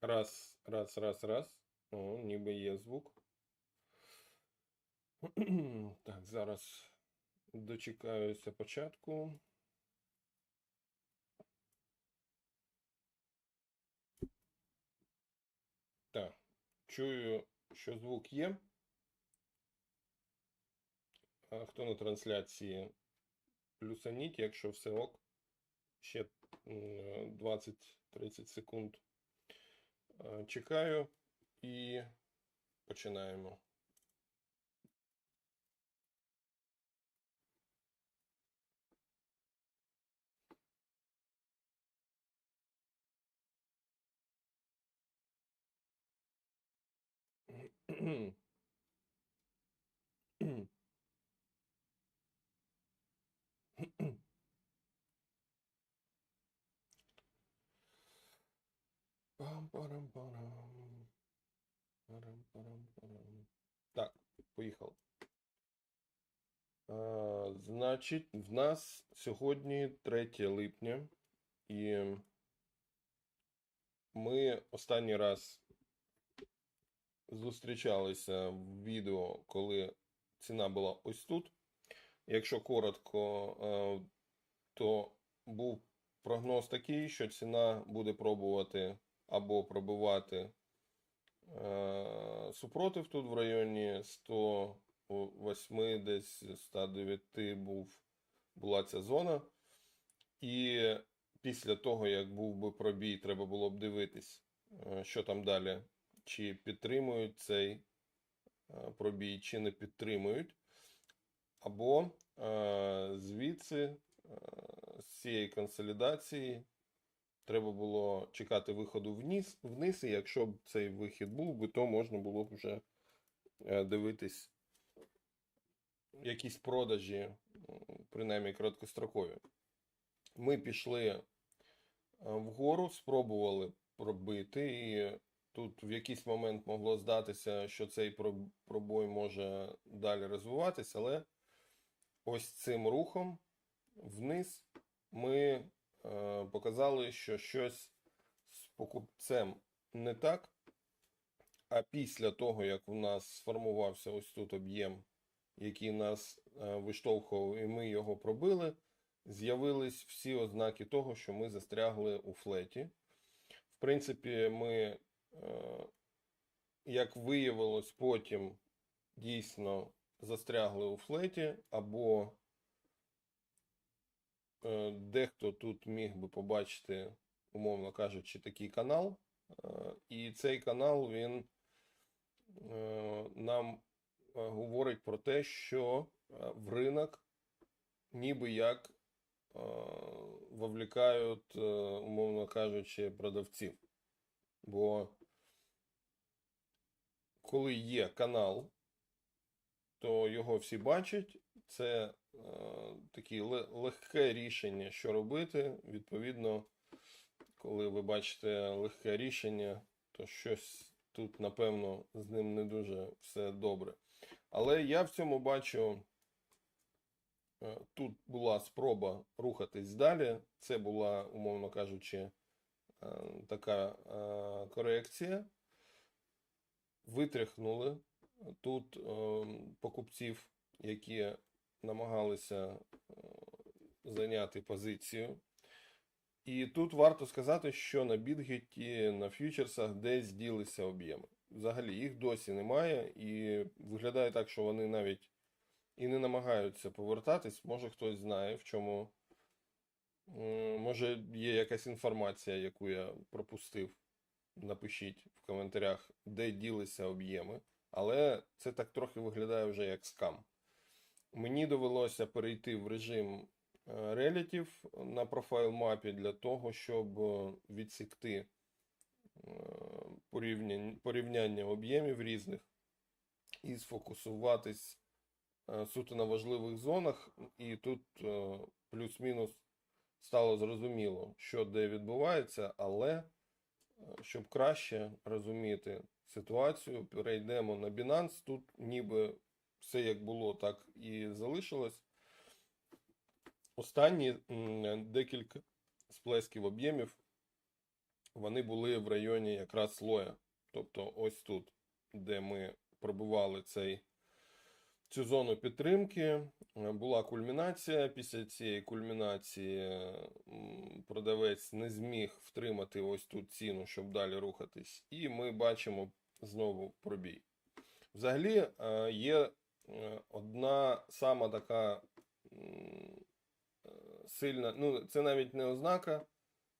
Раз, раз, раз, раз. О, ніби є звук. Так, зараз дочекаюся початку. Так, чую, що звук є. А хто на трансляції? Плюсаніть, якщо все ок. Ще м, 20-30 секунд. Е, Чекаю і починаємо. Так, поїхали. А, значить, в нас сьогодні 3 липня, і ми останній раз зустрічалися в відео, коли ціна була ось тут. Якщо коротко, е, то був прогноз такий, що ціна буде пробувати або пробивати е, супротив тут в районі 108, десь 109 був, була ця зона. І після того, як був би пробій, треба було б дивитись, е, що там далі, чи підтримують цей е, пробій, чи не підтримують. Або звідси, з цієї консолідації, треба було чекати виходу вниз, вниз, і якщо б цей вихід був то можна було б вже е, дивитись якісь продажі, принаймні короткострокові. Ми пішли е, вгору, спробували пробити, і тут в якийсь момент могло здатися, що цей пробой може далі розвиватися, але ось цим рухом вниз ми показали, що щось з покупцем не так. А після того, як у нас сформувався ось тут об'єм, який нас е, виштовхував, і ми його пробили, з'явились всі ознаки того, що ми застрягли у флеті. В принципі, ми, е, як виявилось, потім дійсно застрягли у флеті, або е, дехто тут міг би побачити, умовно кажучи, такий канал. Е, І цей канал він е, нам е, говорить про те, що е, в ринок ніби як е, вовлікають, е, умовно кажучи, продавців. Бо коли є канал, то його всі бачать. Це е, таке легке рішення, що робити. Відповідно, коли ви бачите легке рішення, то щось тут, напевно, з ним не дуже все добре. Але я в цьому бачу. е, Тут була спроба рухатись далі. Це була, умовно кажучи, е, така е, корекція. Витряхнули тут е, покупців, які намагалися е, зайняти позицію. І тут варто сказати, що на Бітгеті, на фьючерсах десь ділися об'єми. Взагалі їх досі немає, і виглядає так, що вони навіть і не намагаються повертатись. Може хтось знає, в чому. Може, є якась інформація, яку я пропустив. Напишіть в коментарях, де ділися об'єми. Але це так трохи виглядає вже як скам. Мені довелося перейти в режим е, релятів на профайл мапі для того, щоб е, відсікти е, порівняння, об'ємів різних і сфокусуватись суто на важливих зонах. І тут плюс-мінус стало зрозуміло, що де відбувається, але щоб краще розуміти ситуацію, перейдемо на Binance. Тут ніби все як було, так і залишилось. Останні декілька сплесків об'ємів вони були в районі якраз слоя. Тобто ось тут, де ми пробували цей, цю зону підтримки, була кульмінація. Після цієї кульмінації продавець не зміг втримати ось тут ціну, щоб далі рухатись. І ми бачимо знову пробій. Взагалі е, є одна сама така е, сильна, ну це навіть не ознака.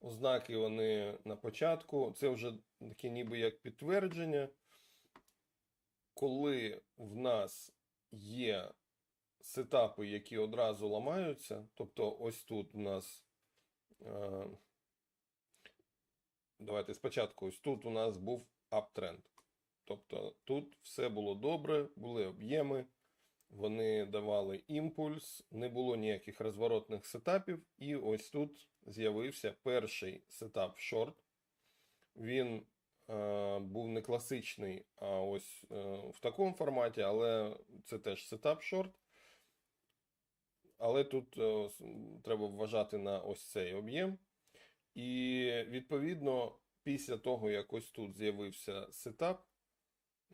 Ознаки вони на початку. Це вже таке ніби як підтвердження. Коли в нас є сетапи, які одразу ламаються, тобто ось тут у нас. Е, давайте спочатку, ось тут у нас був аптренд. Тобто тут все було добре, були об'єми, вони давали імпульс, не було ніяких розворотних сетапів, і ось тут з'явився перший сетап шорт. Він е, був не класичний, а ось е, в такому форматі, але це теж сетап шорт. Але тут е, треба вважати на ось цей об'єм. І відповідно, після того, як ось тут з'явився сетап,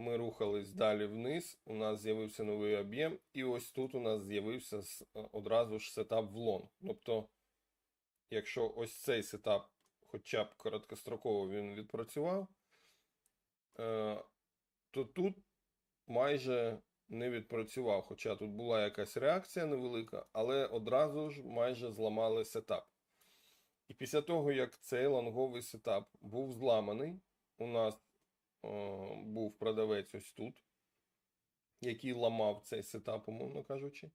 ми рухались далі вниз, у нас з'явився новий об'єм, і ось тут у нас з'явився е, одразу ж сетап в лонг. Тобто, якщо ось цей сетап, хоча б короткостроково він відпрацював, е, то тут майже не відпрацював. Хоча тут була якась реакція невелика, але одразу ж майже зламали сетап. І після того, як цей лонговий сетап був зламаний, у нас був продавець ось тут, який ламав цей сетап, умовно кажучи.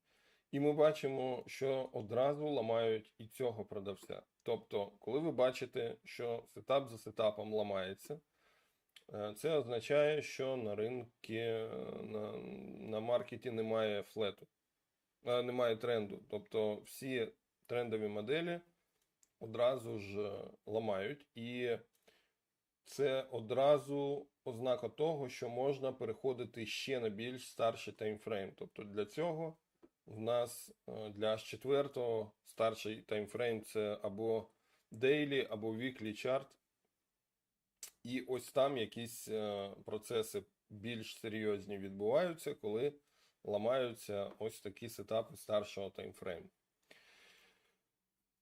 І ми бачимо, що одразу ламають і цього продавця. Тобто, коли ви бачите, що сетап за сетапом ламається, е, це означає, що на ринку, на, на маркеті немає флету, е, немає тренду. Тобто всі трендові моделі одразу ж е, ламають, і це одразу ознака того, що можна переходити ще на більш старший таймфрейм. Тобто для цього в нас е, для H4 старший таймфрейм це або daily, або weekly chart. І ось там якісь е, процеси більш серйозні відбуваються, коли ламаються ось такі сетапи старшого таймфрейму.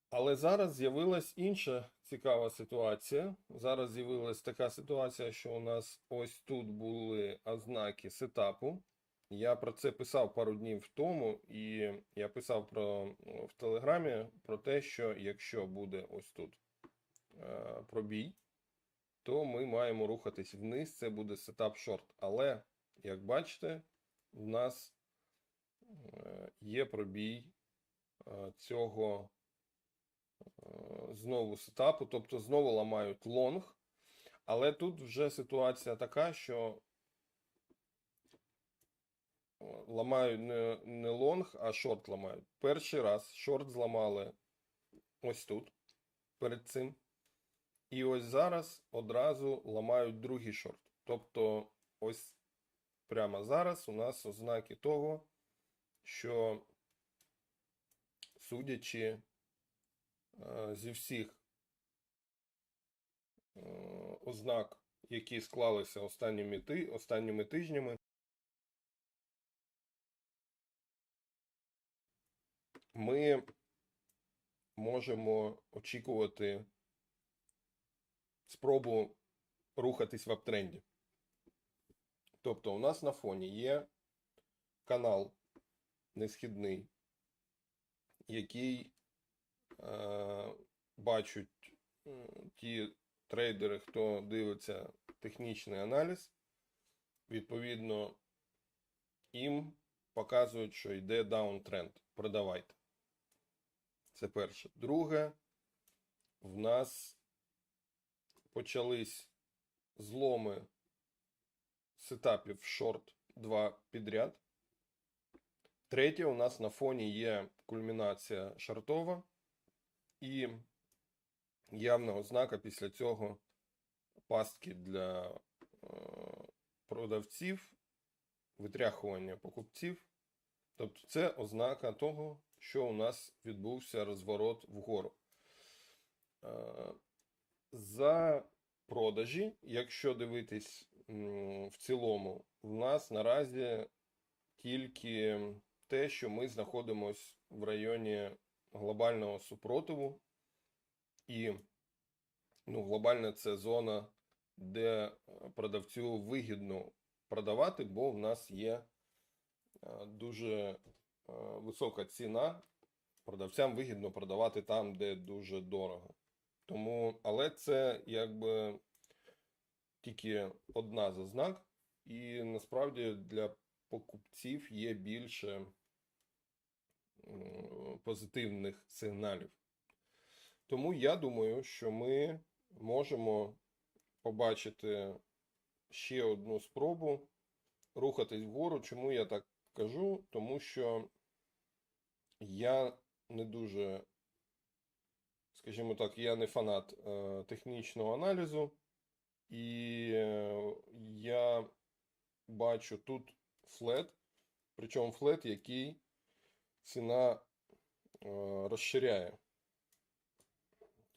Але зараз з'явилась інша цікава ситуація. Зараз з'явилась така ситуація, що у нас ось тут були ознаки сетапу. Я про це писав пару днів тому, і я писав про, в Телеграмі про те, що якщо буде ось тут е, пробій, то ми маємо рухатись вниз, це буде сетап шорт. Але, як бачите, в нас е, є пробій е, цього знову сетапу, тобто знову ламають лонг. Але тут вже ситуація така, що е, ламають не, не лонг, а шорт ламають. Перший раз шорт зламали ось тут, перед цим. І ось зараз одразу ламають другий шорт. Тобто, ось прямо зараз у нас ознаки того, що судячи е, зі всіх е, ознак, які склалися останніми, ти, останніми тижнями, ми можемо очікувати спробу рухатись в аптренді. Тобто, у нас на фоні є канал несхідний, який е, бачать е, ті трейдери, хто дивиться технічний аналіз. Відповідно, їм показують, що йде даунтренд. Продавайте. Це перше. Друге, в нас почались зломи сетапів шорт 2 підряд. Третє, у нас на фоні є кульмінація шортова і явна ознака після цього пастки для е, продавців, витряхування покупців. Тобто це ознака того, що у нас відбувся розворот вгору. Е, За продажі, якщо дивитись в цілому, в нас наразі тільки те, що ми знаходимося в районі глобального супротиву, і ну, глобальна це зона, де е, продавцю вигідно продавати, бо в нас є е, дуже е, висока ціна. Продавцям вигідно продавати там, де дуже дорого. Тому, але це якби тільки одна з ознак, і насправді для покупців є більше позитивних сигналів. Тому я думаю, що ми можемо побачити ще одну спробу рухатись вгору. Чому я так кажу? Тому що я не дуже, скажімо так, я не фанат е, технічного аналізу, і е, я бачу тут флет, причому флет, який ціна е, розширяє.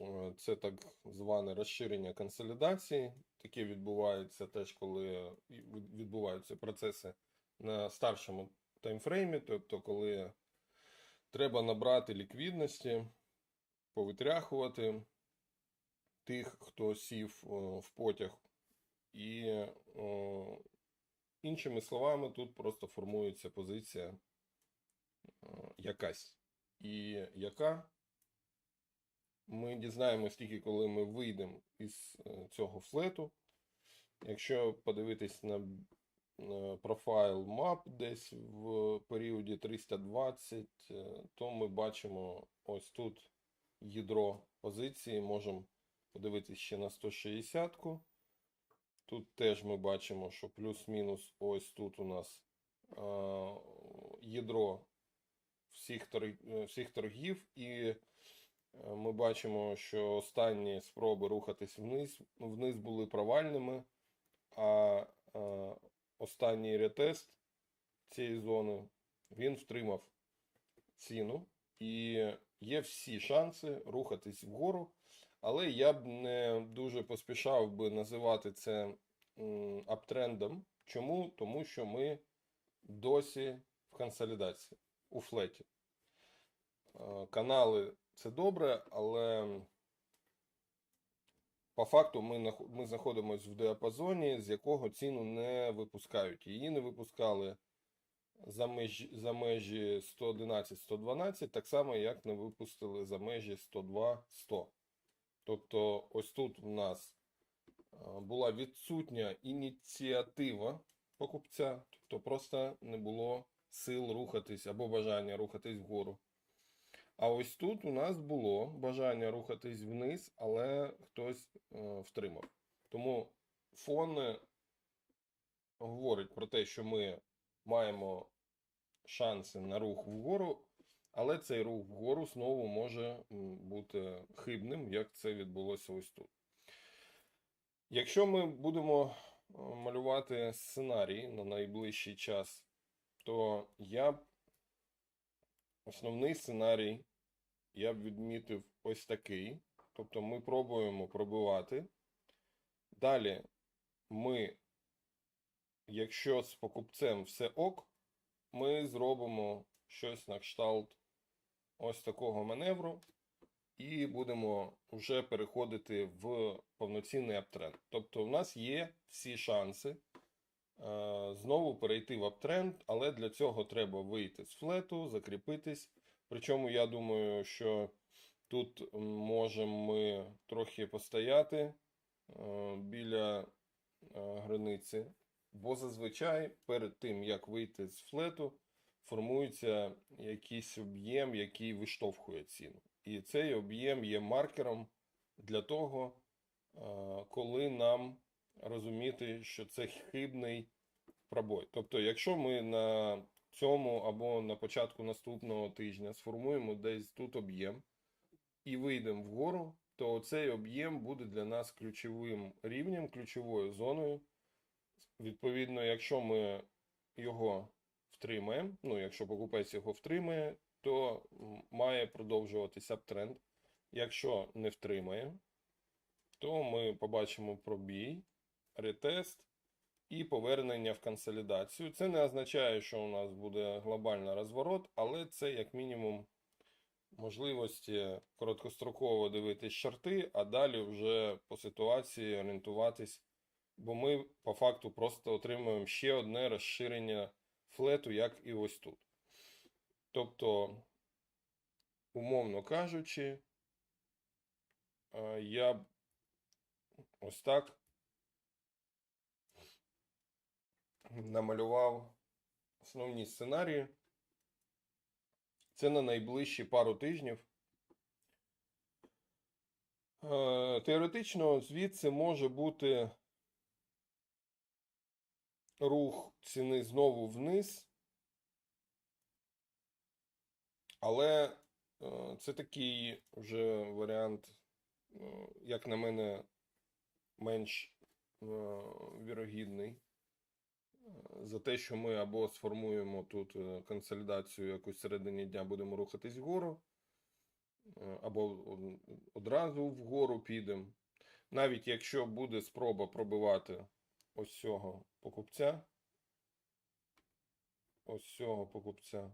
Е, Це так зване розширення консолідації. Таке відбувається теж, коли відбуваються процеси на старшому таймфреймі, тобто, коли треба набрати ліквідності, повитряхувати тих, хто сів в потяг. І іншими словами, тут просто формується позиція якась. І яка ми дізнаємось тільки, коли ми вийдемо із е, цього флету. Якщо подивитись на е, профайл мап десь в періоді 320, е, то ми бачимо ось тут ядро позиції. Можемо подивитись ще на 160-ку. Тут теж ми бачимо, що плюс-мінус ось тут у нас ядро всіх, е, всіх торгів, і е, ми бачимо, що останні спроби рухатись вниз, вниз були провальними, а е, останній ретест цієї зони він втримав ціну, і є всі шанси рухатись вгору. Але я б не дуже поспішав би називати це аптрендом. Чому? Тому що ми досі в консолідації у флеті. Е, Канали це добре, але по факту ми, знаходимося в діапазоні, з якого ціну не випускають. Її не випускали за межі, за межі 111-112, так само, як не випустили за межі 102-100. Тобто, ось тут у нас е, була відсутня ініціатива покупця, тобто просто не було сил рухатись або бажання рухатись вгору. А ось тут у нас було бажання рухатись вниз, але хтось е, втримав. Тому фон е, говорить про те, що ми маємо шанси на рух вгору, але цей рух вгору знову може бути хибним, як це відбулося ось тут. Якщо ми будемо е, малювати сценарій на найближчий час, то я б основний сценарій я б відмітив ось такий. Тобто ми пробуємо пробивати. Далі ми, якщо з покупцем все ок, ми зробимо щось на кшталт ось такого маневру і будемо вже переходити в повноцінний аптренд. Тобто, у нас є всі шанси знову перейти в аптренд, але для цього треба вийти з флету, закріпитись. Причому я думаю, що тут можемо ми трохи постояти е, біля е, границі, бо зазвичай перед тим, як вийти з флету, формується якийсь об'єм, який виштовхує ціну. І цей об'єм є маркером для того, е, коли нам розуміти, що це хибний пробой. Тобто, якщо ми на цьому або на початку наступного тижня сформуємо десь тут об'єм і вийдемо вгору, то цей об'єм буде для нас ключовим рівнем, ключовою зоною. Відповідно, якщо ми його втримаємо, ну, якщо покупець його втримає, то має продовжуватися тренд. Якщо не втримає, то ми побачимо пробій, ретест і повернення в консолідацію. Це не означає, що у нас буде глобальний розворот, але це як мінімум можливості короткостроково дивитись чарти, а далі вже по ситуації орієнтуватись, бо ми по факту просто отримуємо ще одне розширення флету, як і ось тут. Тобто, умовно кажучи, е, я ось так намалював основні сценарії. Це на найближчі пару тижнів. Е, Теоретично звідси може бути рух ціни знову вниз. Але е, це такий вже варіант, е, як на мене, менш вірогідний. За те, що ми або сформуємо тут е, консолідацію якусь середині дня, будемо рухатись вгору, е, або одразу вгору підемо. Навіть якщо буде спроба пробивати ось цього покупця, ось цього покупця,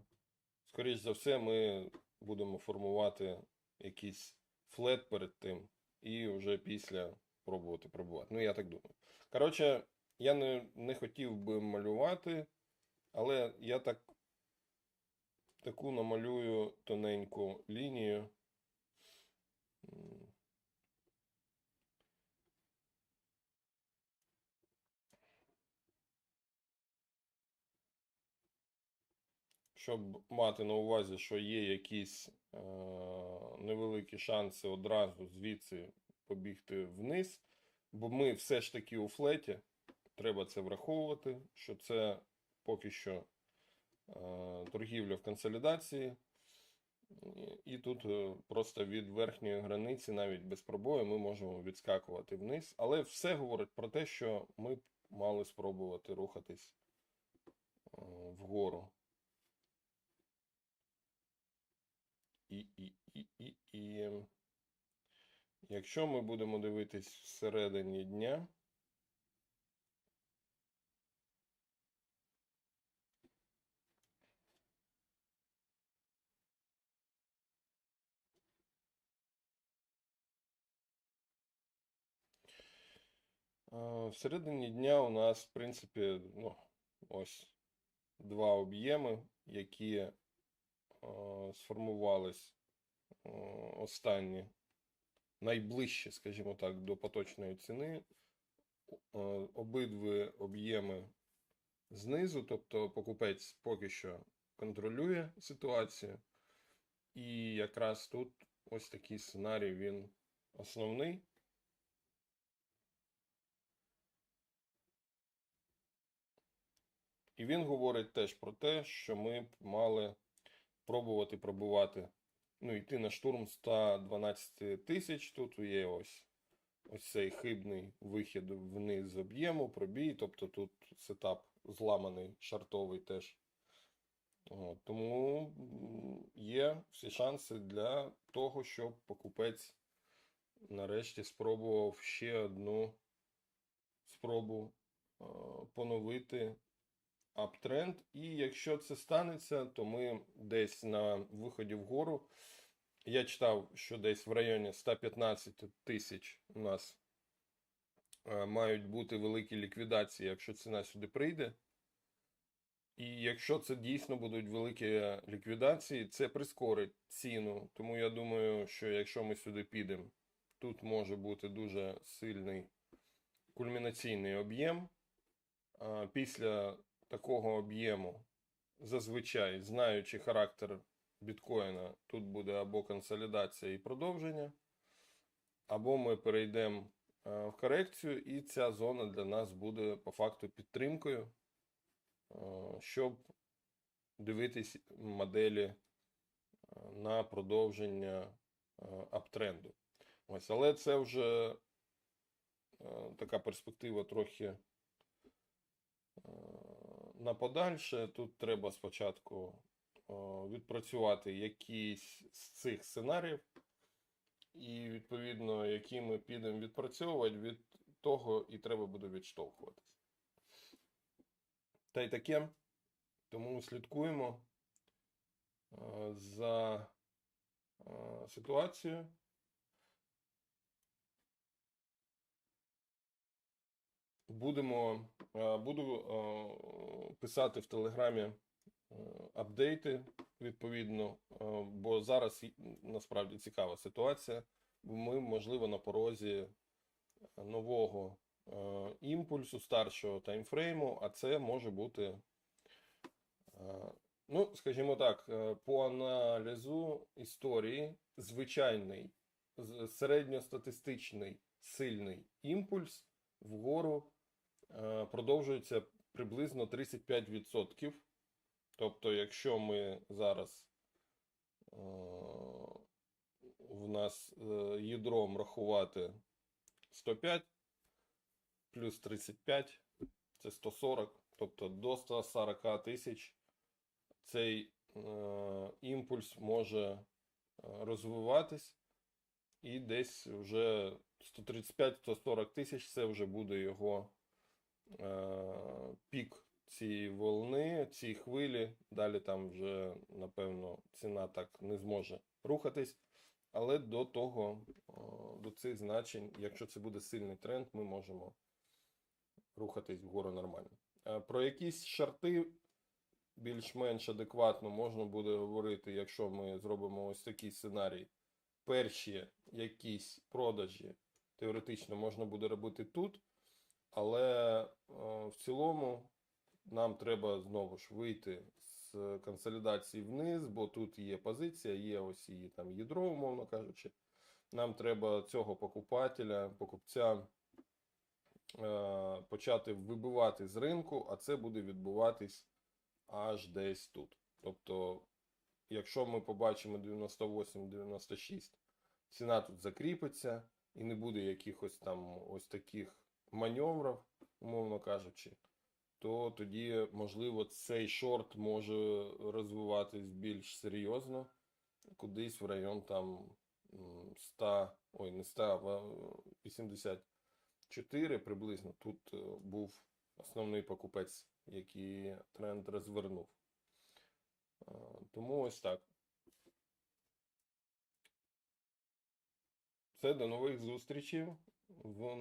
скоріш за все, ми будемо формувати якийсь флет перед тим і вже після пробувати пробувати. Ну, я так думаю. Коротше, я не, не хотів би малювати, але я так таку намалюю тоненьку лінію. Щоб мати на увазі, що є якісь е, невеликі шанси одразу звідси побігти вниз, бо ми все ж таки у флеті, треба це враховувати, що це поки що е, торгівля в консолідації. І- тут е, просто від верхньої границі, навіть без пробою, ми можемо відскакувати вниз. Але все говорить про те, що ми мали спробувати рухатись е, вгору. І, і, і, і, і якщо ми будемо дивитись всередині дня, е, всередині дня у нас, в принципі, ну, ось два об'єми, які сформувались останні, найближче, скажімо так, до поточної ціни. Обидві об'єми знизу, тобто покупець поки що контролює ситуацію. І якраз тут ось такий сценарій, він основний. І він говорить теж про те, що ми б мали пробувати пробувати, ну, йти на штурм 112 тисяч. Тут є ось, ось цей хибний вихід вниз з об'єму, пробій, тобто тут сетап зламаний, шартовий теж. От, тому є всі шанси для того, щоб покупець нарешті спробував ще одну спробу е, поновити аптренд. І якщо це станеться, то ми десь на виході вгору. Я читав, що десь в районі 115 тисяч у нас е, мають бути великі ліквідації, якщо ціна сюди прийде. І якщо це дійсно будуть великі ліквідації, це прискорить ціну. Тому я думаю, що якщо ми сюди підемо, тут може бути дуже сильний кульмінаційний об'єм. Після такого об'єму, зазвичай, знаючи характер біткоїна, тут буде або консолідація і продовження, або ми перейдемо е, в корекцію, і ця зона для нас буде по факту підтримкою, е, щоб дивитись моделі е, на продовження аптренду. Ось, але це вже така перспектива трохи на подальше. Тут треба спочатку відпрацювати якийсь з цих сценаріїв, і відповідно, які ми підемо відпрацьовувати, від того і треба буде відштовхуватись. Та й таке. Тому слідкуємо е, за е, ситуацією. Будемо, е, буду е, писати в Телеграмі е, апдейти відповідно, бо зараз насправді цікава ситуація. Ми, можливо, на порозі нового імпульсу, старшого таймфрейму, а це може бути, ну, скажімо так, по аналізу історії, звичайний середньостатистичний сильний імпульс вгору продовжується приблизно 35%. Тобто, якщо ми зараз е, в нас е, ядром рахувати 105 плюс 35 це 140, тобто до 140 тисяч цей е, імпульс може е, розвиватись, і десь вже 135-140 тисяч це вже буде його е, пік цієї волни, цієї хвилі. Далі там вже, напевно, ціна так не зможе рухатись. Але до того, до цих значень, якщо це буде сильний тренд, ми можемо рухатись вгору нормально. Е, Про якісь шарти більш-менш адекватно можна буде говорити, якщо ми зробимо ось такий сценарій. Перші якісь продажі теоретично можна буде робити тут, але е, в цілому нам треба знову ж вийти з консолідації вниз, бо тут є позиція, є ось її там ядро, умовно кажучи. Нам треба цього покупателя, покупця е, почати вибивати з ринку, а це буде відбуватись аж десь тут. Тобто, якщо ми побачимо 98-96, ціна тут закріпиться і не буде якихось там ось таких маневрів, умовно кажучи, то тоді, можливо, цей шорт може розвиватись більш серйозно, кудись в район там 100, ой, не 100, а 84 приблизно. Тут е, був основний покупець, який тренд розвернув. Е, Тому ось так. Все, до нових зустрічей в